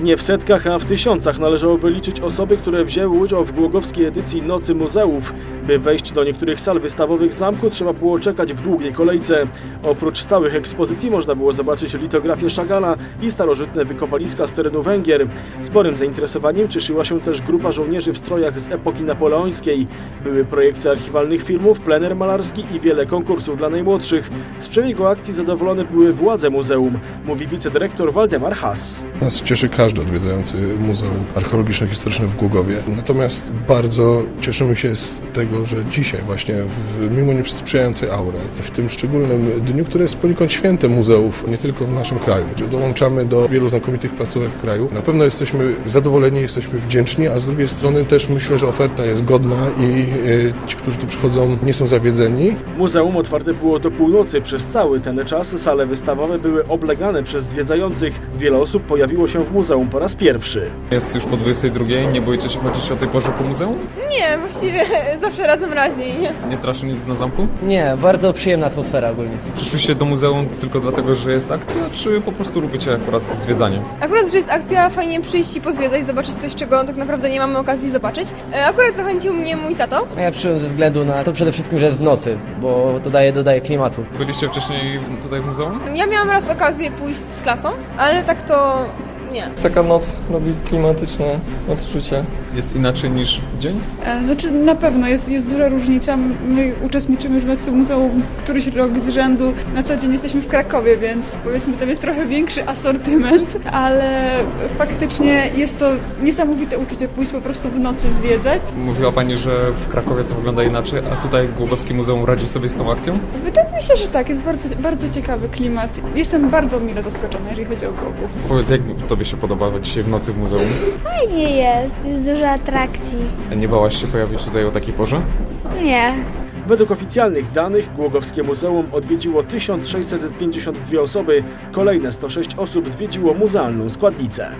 Nie w setkach, a w tysiącach należałoby liczyć osoby, które wzięły udział w głogowskiej edycji Nocy Muzeów. By wejść do niektórych sal wystawowych zamku trzeba było czekać w długiej kolejce. Oprócz stałych ekspozycji można było zobaczyć litografię Szagala i starożytne wykopaliska z terenu Węgier. Sporym zainteresowaniem cieszyła się też grupa żołnierzy w strojach z epoki napoleońskiej. Były projekcje archiwalnych filmów, plener malarski i wiele konkursów dla najmłodszych. Z przebiegu akcji zadowolone były władze muzeum, mówi wicedyrektor Waldemar Haas. Nas cieszy każdy odwiedzający Muzeum Archeologiczno-Historyczne w Głogowie. Natomiast bardzo cieszymy się z tego, że dzisiaj właśnie, w, mimo niesprzyjającej aury, w tym szczególnym dniu, który jest poniekąd świętem muzeów, nie tylko w naszym kraju, że dołączamy do wielu znakomitych placówek kraju. Na pewno jesteśmy zadowoleni, jesteśmy wdzięczni, a z drugiej strony też myślę, że oferta jest godna i e, ci, którzy tu przychodzą, nie są zawiedzeni. Muzeum otwarte było do północy. Przez cały ten czas sale wystawowe były oblegane przez zwiedzających. Wiele osób pojawiło się w muzeum po raz pierwszy. Jest już po 22, nie boicie się chodzić o tej porze po muzeum? Nie, właściwie zawsze razem raźniej. Nie straszy nic na zamku? Nie, bardzo przyjemna atmosfera ogólnie. Przyszliście do muzeum tylko dlatego, że jest akcja, czy po prostu lubicie akurat zwiedzanie? Akurat, że jest akcja, fajnie przyjść i pozwiedzać, zobaczyć coś, czego tak naprawdę nie mamy okazji zobaczyć. E, Akurat zachęcił mnie mój tato. A ja przyjąłem ze względu na to przede wszystkim, że jest w nocy, bo to daje, dodaje klimatu. Byliście wcześniej tutaj w muzeum? Ja miałam raz okazję pójść z klasą, ale tak to nie. Taka noc robi klimatyczne odczucie. Jest inaczej niż w dzień? E, Znaczy na pewno jest, jest duża różnica. My uczestniczymy w Nocy Muzeum któryś rok z rzędu. Na co dzień jesteśmy w Krakowie, więc powiedzmy tam jest trochę większy asortyment, ale faktycznie jest to niesamowite uczucie pójść po prostu w nocy zwiedzać. Mówiła Pani, że w Krakowie to wygląda inaczej, a tutaj Głogowskie Muzeum radzi sobie z tą akcją? Wydaje mi się, że tak, jest bardzo, bardzo ciekawy klimat. Jestem bardzo mile zaskoczona, jeżeli chodzi o Głogów. Powiedz, jak Tobie się podoba dzisiaj w nocy w muzeum? Fajnie jest, jest dużo atrakcji. Nie bałaś się pojawić tutaj o takiej porze? Nie. Według oficjalnych danych Głogowskie Muzeum odwiedziło 1652 osoby, kolejne 106 osób zwiedziło muzealną składnicę.